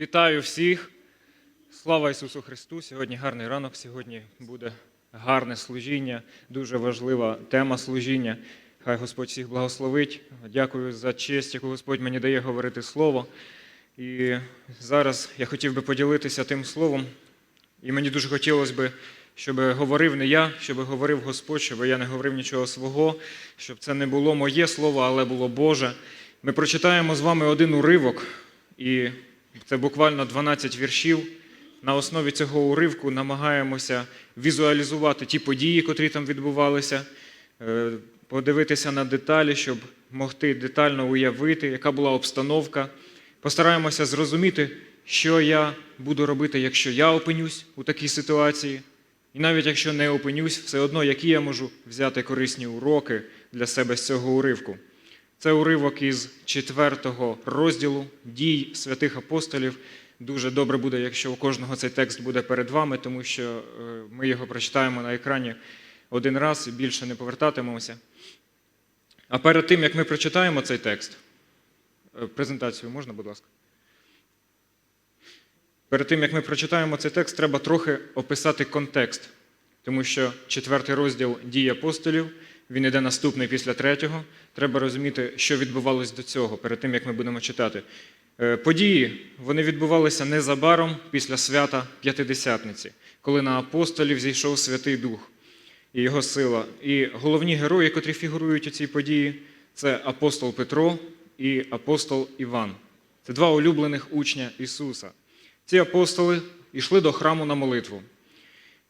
Вітаю всіх! Слава Ісусу Христу! Сьогодні гарний ранок, сьогодні буде гарне служіння, дуже важлива тема служіння. Хай Господь всіх благословить. Дякую за честь, яку Господь мені дає говорити Слово. І зараз я хотів би поділитися тим словом. І мені дуже хотілося би, щоб говорив не я, щоб говорив Господь, щоб я не говорив нічого свого, щоб це не було моє слово, але було Боже. Ми прочитаємо з вами один уривок, і це буквально 12 віршів. На основі цього уривку намагаємося візуалізувати ті події, котрі там відбувалися, е, подивитися на деталі, щоб могти детально уявити, яка була обстановка. Постараємося зрозуміти, що я буду робити, якщо я опинюсь у такій ситуації. І навіть якщо не опинюсь, все одно, які я можу взяти корисні уроки для себе з цього уривку. Це уривок із четвертого розділу дій святих апостолів. Дуже добре буде, якщо у кожного цей текст буде перед вами, тому що е, ми його прочитаємо на екрані один раз і більше не повертатимемося. А перед тим, як ми прочитаємо цей текст, е, презентацію можна, будь ласка? Перед тим, як ми прочитаємо цей текст, треба трохи описати контекст, тому що четвертий розділ дій апостолів, він іде наступний після третього. Треба розуміти, що відбувалось до цього, перед тим, як ми будемо читати. Е, Події вони відбувалися незабаром після свята П'ятидесятниці, коли на апостолів зійшов Святий Дух і його сила. І головні герої, котрі фігурують у цій події, це апостол Петро і апостол Іван. Це два улюблених учня Ісуса. Ці апостоли йшли до храму на молитву.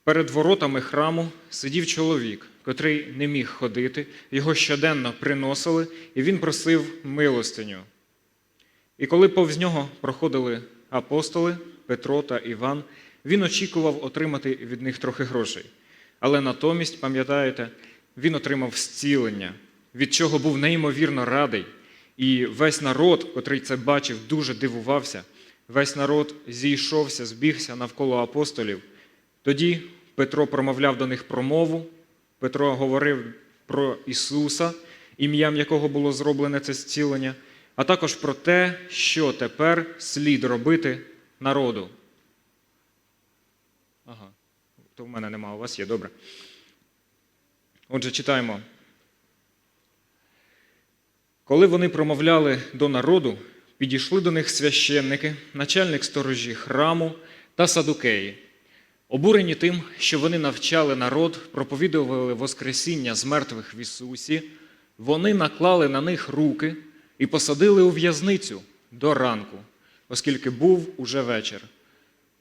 Перед воротами храму сидів чоловік, котрий не міг ходити, його щоденно приносили, і він просив милостиню. І коли повз нього проходили апостоли Петро та Іван, він очікував отримати від них трохи грошей. Але натомість, пам'ятаєте, він отримав зцілення, від чого був неймовірно радий. І весь народ, котрий це бачив, дуже дивувався. Весь народ зійшовся, збігся навколо апостолів. Тоді Петро промовляв до них промову. Петро говорив про Ісуса, ім'ям якого було зроблене це зцілення, а також про те, що тепер слід робити народу. Ага, то в мене нема, у вас є, добре. Отже, читаємо. Коли вони промовляли до народу, підійшли до них священники, начальник сторожі храму та садукеї. Обурені тим, що вони навчали народ, проповідували Воскресіння з мертвих в Ісусі, вони наклали на них руки і посадили у в'язницю до ранку, оскільки був уже вечір.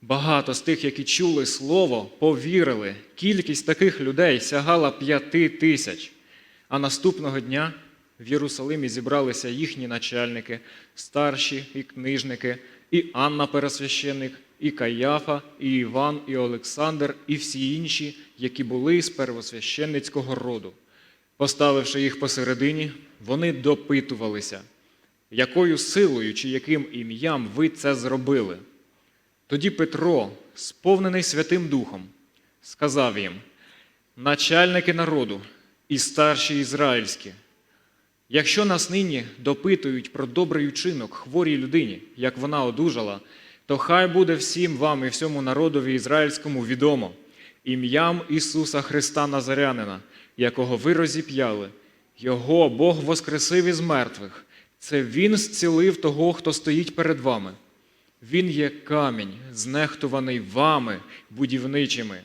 Багато з тих, які чули слово, повірили. Кількість таких людей сягала п'яти тисяч. А наступного дня в Єрусалимі зібралися їхні начальники, старші і книжники, і Анна Пересвященник, і Каяфа, і Іван, і Олександр, і всі інші, які були з первосвященницького роду. Поставивши їх посередині, вони допитувалися, якою силою чи яким ім'ям ви це зробили. Тоді Петро, сповнений Святим Духом, сказав їм: начальники народу і старші ізраїльські, якщо нас нині допитують про добрий учинок хворій людині, як вона одужала, то хай буде всім вам і всьому народові ізраїльському відомо ім'ям Ісуса Христа Назарянина, якого ви розіп'яли, Його Бог воскресив із мертвих. Це Він зцілив того, хто стоїть перед вами. Він є камінь, знехтуваний вами, будівничими,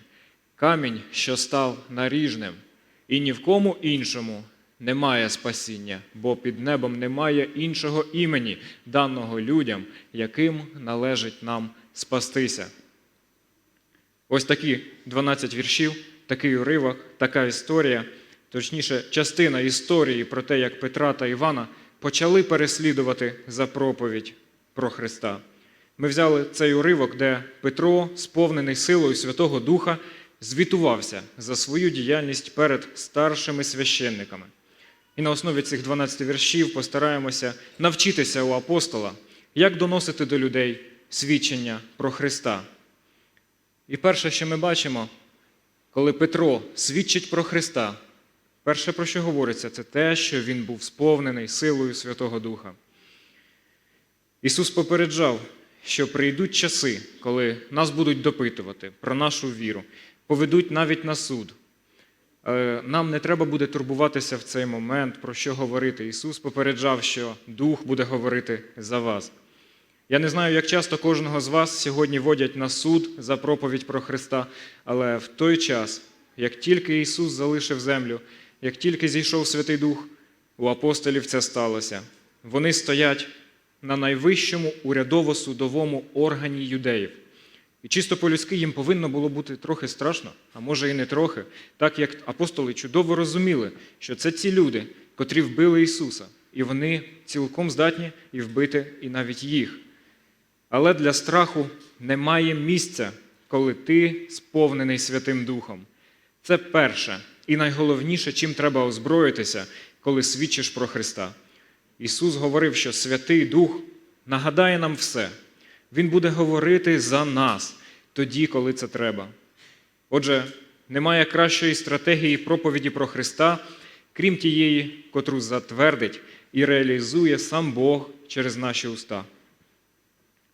камінь, що став наріжним, і ні в кому іншому немає спасіння, бо під небом немає іншого імені, даного людям, яким належить нам спастися. Ось такі 12 віршів, такий уривок, така історія, точніше, частина історії про те, як Петра та Івана почали переслідувати за проповідь про Христа. Ми взяли цей уривок, де Петро, сповнений силою Святого Духа, звітувався за свою діяльність перед старшими священниками. І на основі цих 12 віршів постараємося навчитися у апостола, як доносити до людей свідчення про Христа. І перше, що ми бачимо, коли Петро свідчить про Христа, перше, про що говориться, це те, що він був сповнений силою Святого Духа. Ісус попереджав, що прийдуть часи, коли нас будуть допитувати про нашу віру, поведуть навіть на суд. Е, Нам не треба буде турбуватися в цей момент, про що говорити. Ісус попереджав, що Дух буде говорити за вас. Я не знаю, як часто кожного з вас сьогодні водять на суд за проповідь про Христа, але в той час, як тільки Ісус залишив землю, як тільки зійшов Святий Дух, у апостолів це сталося. Вони стоять на найвищому урядово-судовому органі юдеїв. І чисто по-людськи їм повинно було бути трохи страшно, а може і не трохи, так як апостоли чудово розуміли, що це ці люди, котрі вбили Ісуса, і вони цілком здатні і вбити і навіть їх. Але для страху немає місця, коли ти сповнений Святим Духом. Це перше і найголовніше, чим треба озброїтися, коли свідчиш про Христа. Ісус говорив, що Святий Дух нагадає нам все. Він буде говорити за нас тоді, коли це треба. Отже, немає кращої стратегії проповіді про Христа, крім тієї, котру затвердить і реалізує сам Бог через наші уста.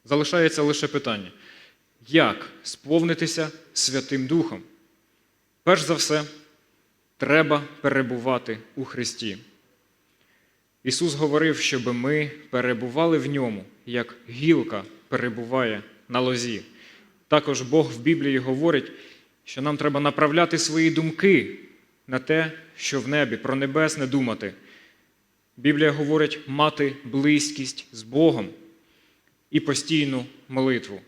Залишається лише питання: як сповнитися Святим Духом? Перш за все, треба перебувати у Христі. Ісус говорив, щоб ми перебували в ньому, як гілка перебуває на лозі. Також Бог в Біблії говорить, що нам треба направляти свої думки на те, що в небі, про небесне думати. Біблія говорить мати близькість з Богом і постійну молитву.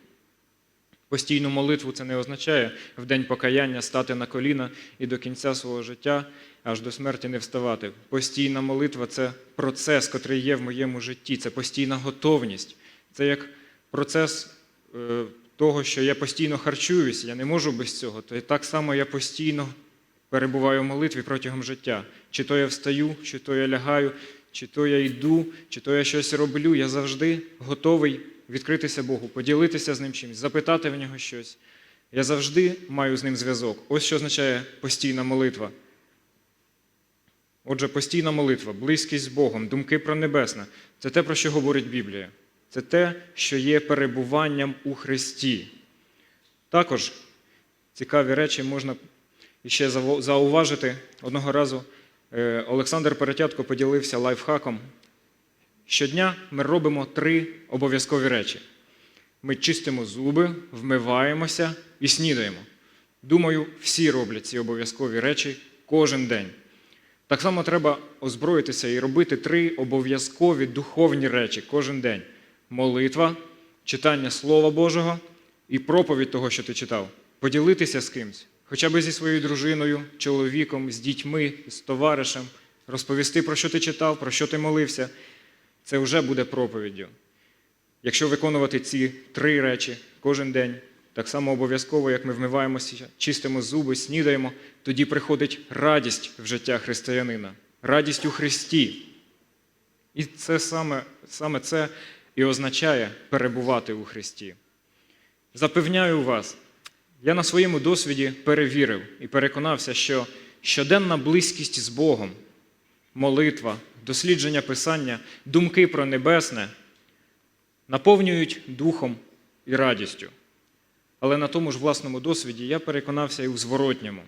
Постійну молитву це не означає в день покаяння стати на коліна і до кінця свого життя аж до смерті не вставати. Постійна молитва це процес, котрий є в моєму житті, це постійна готовність. Це як процес е, того, що я постійно харчуюсь, я не можу без цього. То так само я постійно перебуваю в молитві протягом життя. Чи то я встаю, чи то я лягаю, чи то я йду, чи то я щось роблю. Я завжди готовий відкритися Богу, поділитися з ним чимось, запитати в нього щось. Я завжди маю з ним зв'язок. Ось що означає постійна молитва. Отже, постійна молитва, близькість з Богом, думки про небесне це те, про що говорить Біблія. Це те, що є перебуванням у Христі. Також цікаві речі можна ще зауважити. Одного разу е, Олександр Перетятко поділився лайфхаком. Щодня ми робимо три обов'язкові речі: ми чистимо зуби, вмиваємося і снідаємо. Думаю, всі роблять ці обов'язкові речі кожен день. Так само треба озброїтися і робити три обов'язкові духовні речі кожен день: молитва, читання Слова Божого і проповідь того, що ти читав, поділитися з кимсь, хоча б зі своєю дружиною, чоловіком, з дітьми, з товаришем, розповісти, про що ти читав, про що ти молився. Це вже буде проповіддю. Якщо виконувати ці три речі кожен день, так само обов'язково, як ми вмиваємося, чистимо зуби, снідаємо, тоді приходить радість в життя християнина, радість у Христі. І це саме, саме це і означає перебувати у Христі. Запевняю вас, я на своєму досвіді перевірив і переконався, що щоденна близькість з Богом, молитва, дослідження Писання, думки про небесне наповнюють духом і радістю. Але на тому ж власному досвіді я переконався і у зворотньому.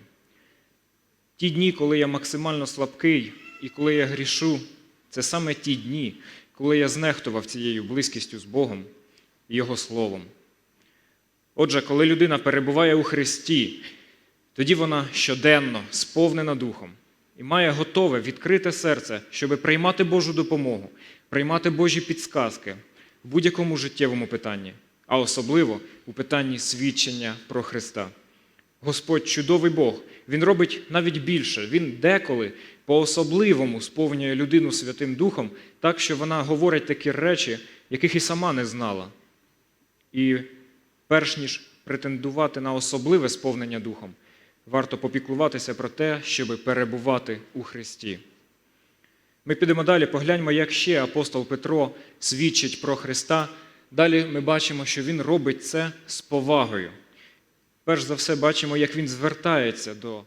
Ті дні, коли я максимально слабкий і коли я грішу, це саме ті дні, коли я знехтував цією близькістю з Богом і Його Словом. Отже, коли людина перебуває у Христі, тоді вона щоденно сповнена Духом і має готове відкрите серце, щоб приймати Божу допомогу, приймати Божі підсказки в будь-якому життєвому питанні, а особливо у питанні свідчення про Христа. Господь чудовий Бог, Він робить навіть більше. Він деколи по-особливому сповнює людину Святим Духом, так що вона говорить такі речі, яких і сама не знала. І перш ніж претендувати на особливе сповнення Духом, варто попіклуватися про те, щоб перебувати у Христі. Ми підемо далі, погляньмо, як ще апостол Петро свідчить про Христа. Далі ми бачимо, що він робить це з повагою. Перш за все, бачимо, як він звертається до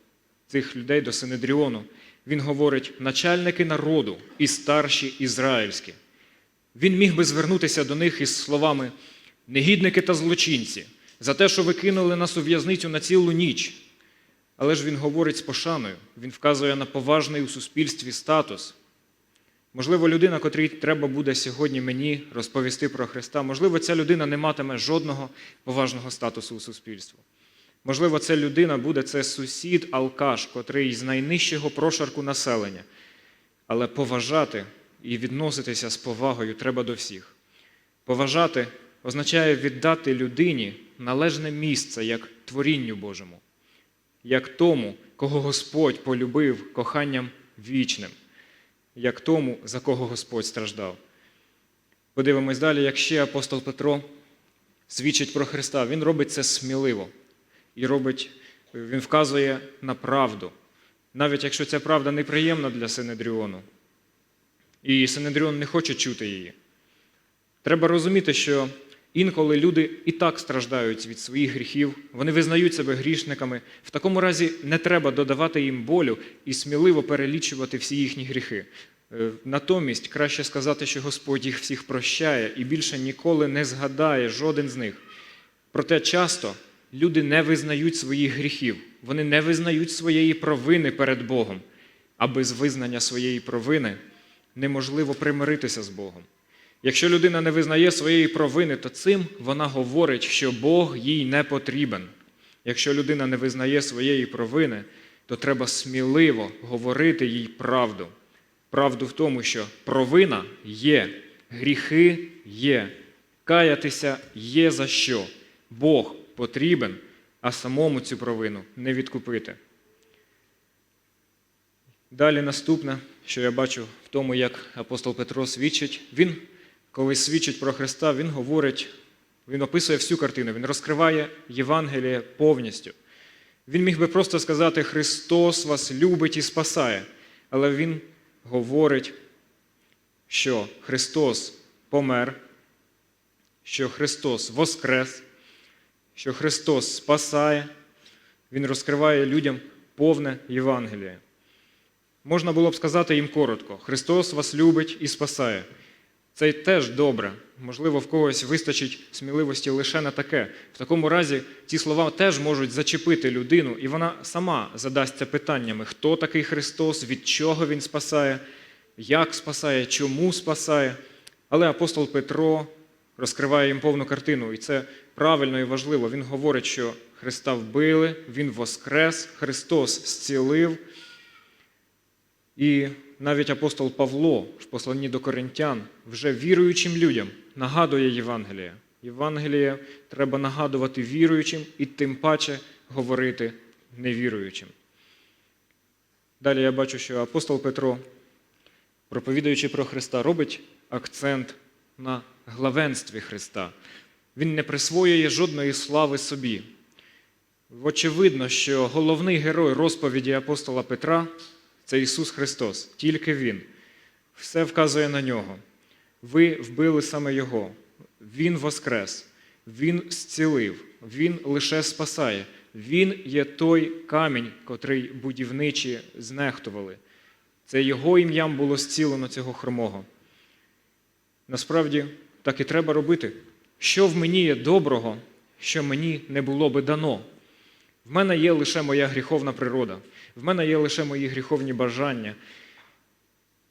цих людей, до Синедріону. Він говорить, начальники народу і старші ізраїльські. Він міг би звернутися до них із словами негідники та злочинці, за те, що ви кинули нас у в'язницю на цілу ніч. Але ж він говорить з пошаною, він вказує на поважний у суспільстві статус. Можливо, людина, котрій треба буде сьогодні мені розповісти про Христа, можливо, ця людина не матиме жодного поважного статусу у суспільстві. Можливо, ця людина буде це сусід алкаш, котрий з найнижчого прошарку населення. Але поважати і відноситися з повагою треба до всіх. Поважати означає віддати людині належне місце як творінню Божому, як тому, кого Господь полюбив коханням вічним, як тому, за кого Господь страждав. Подивимось далі, як ще апостол Петро свідчить про Христа. Він робить це сміливо і робить, він вказує на правду, навіть якщо ця правда неприємна для Синедріону, і Синедріон не хоче чути її. Треба розуміти, що інколи люди і так страждають від своїх гріхів, вони визнають себе грішниками. В такому разі не треба додавати їм болю і сміливо перелічувати всі їхні гріхи. Е, Натомість краще сказати, що Господь їх всіх прощає і більше ніколи не згадає жоден з них. Проте часто люди не визнають своїх гріхів, вони не визнають своєї провини перед Богом, а без визнання своєї провини неможливо примиритися з Богом. Якщо людина не визнає своєї провини, то цим вона говорить, що Бог їй не потрібен. Якщо людина не визнає своєї провини, то треба сміливо говорити їй правду. Правду в тому, що провина є, гріхи є, каятися є за що. Бог потрібен, а самому цю провину не відкупити. Далі наступне, що я бачу в тому, як апостол Петро свідчить, він, коли свідчить про Христа, він говорить, він описує всю картину, він розкриває Євангеліє повністю. Він міг би просто сказати, Христос вас любить і спасає, але він говорить, що Христос помер, що Христос воскрес, що Христос спасає, Він розкриває людям повне Євангеліє. Можна було б сказати їм коротко: Христос вас любить і спасає. Це теж добре. Можливо, в когось вистачить сміливості лише на таке. В такому разі ці слова теж можуть зачепити людину, і вона сама задасться питаннями, хто такий Христос, від чого Він спасає, як спасає, чому спасає. Але апостол Петро розкриває їм повну картину, і це правильно і важливо. Він говорить, що Христа вбили, Він воскрес, Христос зцілив. І навіть апостол Павло в посланні до коринтян вже віруючим людям нагадує Євангеліє. Євангеліє треба нагадувати віруючим і тим паче говорити невіруючим. Далі я бачу, що апостол Петро, проповідаючи про Христа, робить акцент на главенстві Христа. Він не присвоює жодної слави собі. Очевидно, що головний герой розповіді апостола Петра це Ісус Христос, тільки Він. Все вказує на нього. Ви вбили саме Його. Він воскрес, Він зцілив, Він лише спасає. Він є той камінь, котрий будівничі знехтували. Це Його ім'ям було зцілено цього хромого. Насправді, так і треба робити. Що в мені є доброго, що мені не було би дано. В мене є лише моя гріховна природа, в мене є лише мої гріховні бажання.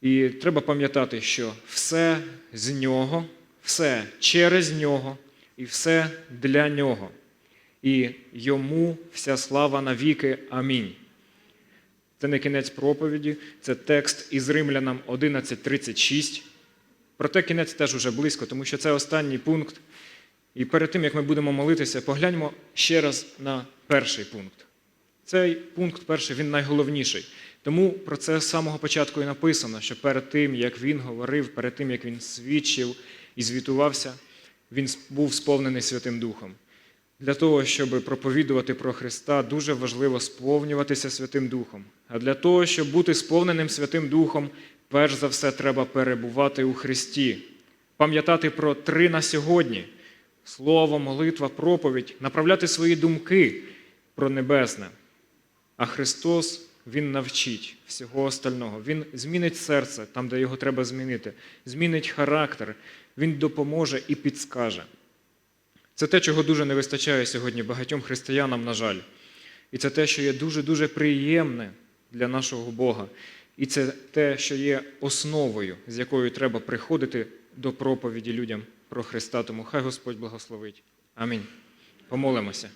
І треба пам'ятати, що все з нього, все через нього і все для нього. І йому вся слава навіки. Амінь. Це не кінець проповіді, це текст із Римлянам 11.36. Проте кінець теж уже близько, тому що це останній пункт. І перед тим, як ми будемо молитися, погляньмо ще раз на перший пункт. Цей пункт перший, він найголовніший. Тому про це з самого початку і написано, що перед тим, як він говорив, перед тим, як він свідчив і звітувався, він був сповнений Святим Духом. Для того, щоб проповідувати про Христа, дуже важливо сповнюватися Святим Духом. А для того, щоб бути сповненим Святим Духом, перш за все треба перебувати у Христі, пам'ятати про три на сьогодні слово, молитва, проповідь, направляти свої думки про небесне. А Христос Він навчить всього остального. Він змінить серце там, де його треба змінити, змінить характер, Він допоможе і підскаже. Це те, чого дуже не вистачає сьогодні багатьом християнам, на жаль. І це те, що є дуже-дуже приємне для нашого Бога. І це те, що є основою, з якою треба приходити до проповіді людям про Христа. Тому хай Господь благословить. Амінь. Помолимося.